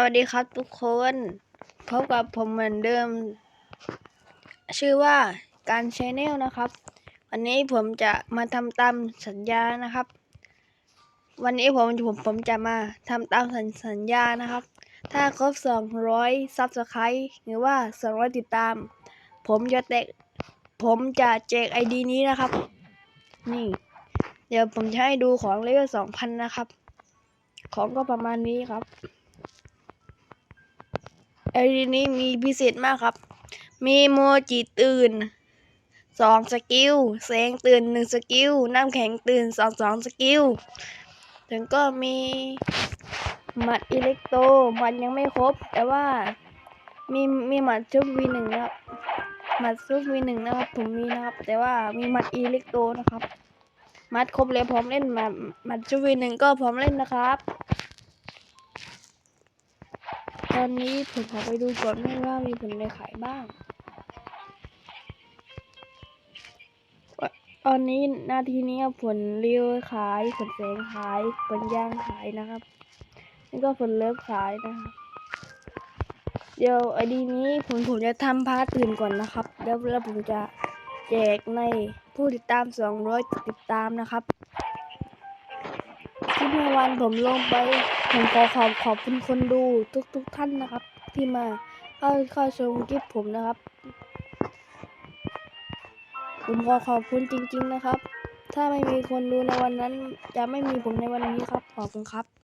สวัสดีครับทุกคน พบกับผมเหมือนเดิม ชื่อว่าการชแนลนะครับ วันนี้ผมจะมาทำตามสัญญานะครับ วันนี้ผมผมผมจะมาทำตามสัญสัญญานะครับ ถ้าครบ 200ซับสไครต์หรือว่า 200 ติดตาม ผมจะแตกผมจะแจกไอดีนี้นะครับ นี่ เดี๋ยวผมจะให้ดูของเลเวล2,000 นะครับ ของก็ประมาณนี้ครับ ไอดีนี้มีพิเศษมากครับ มีโมจิตื่นสองสกิลแสงตื่นหนึ่งสกิลน้ำแข็งตื่นสองสองสกิลถึงก็มีหมัดอิเล็กโตหมัดยังไม่ครบ แต่ว่ามีมีหมัดชุบวีหนึ่งนะครับหมัดชุบวีหนึ่งนะครับผมมีนะครับ แต่ว่ามีหมัดอิเล็กโตนะครับหมัดครบเลยพร้อมเล่นหมัดหมัดชุบวีหนึ่งก็พร้อมเล่นนะครับ ตอนนี้ผมขอไปดูก่อนว่ามีผลอะไรขายบ้าง ตอนนี้นาทีนี้ผลเรียวขายผลแสงขายผลย่างขายนะครับ นี่ก็ผลเลิฟขายนะครับ เดี๋ยวไอดีนี้ผมผมจะทำพาร์ทอื่นก่อนนะครับ แล้วแล้วผมจะแจกในผู้ติดตาม 200 ติดตามนะครับ ที่เมื่อวานผมลงไป ผมขอขอบขอบคุณคนดูทุกทุกท่านนะครับ ที่มาเข้าเข้าชมคลิปผมนะครับ ผมขอขอบคุณจริง ๆนะครับ ถ้าไม่มีคนดูในวันนั้น จะไม่มีผมในวันนี้ครับ ขอบคุณครับ